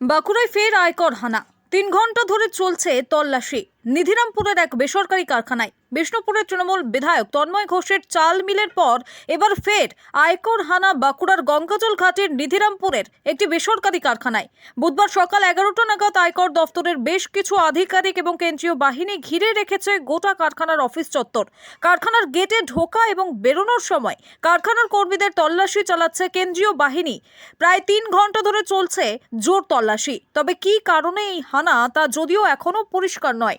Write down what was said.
বাঁকুড়ায় ফের আয়কর হানা। তিন ঘণ্টা ধরে চলছে তল্লাশি। নিধিরামপুরের এক বেসরকারি কারখানায় বিষ্ণুপুরের তৃণমূল বিধায়ক তন্ময় ঘোষের চাল মিলের পর এবার ফের আয়কর হানা বাঁকুড়ার গঙ্গাজল ঘাটের নিধিরামপুরের একটি বেসরকারি কারখানায়। বুধবার সকাল এগারোটা নাগাদ আয়কর দফতরের বেশ কিছু আধিকারিক এবং কেন্দ্রীয় বাহিনী ঘিরে রেখেছে গোটা কারখানার অফিস চত্বর। কারখানার গেটে ঢোকা এবং বেরোনোর সময় কারখানার কর্মীদের তল্লাশি চালাচ্ছে কেন্দ্রীয় বাহিনী। প্রায় তিন ঘণ্টা ধরে চলছে জোর তল্লাশি। তবে কী কারণে এই হানা তা যদিও এখনও পরিষ্কার নয়।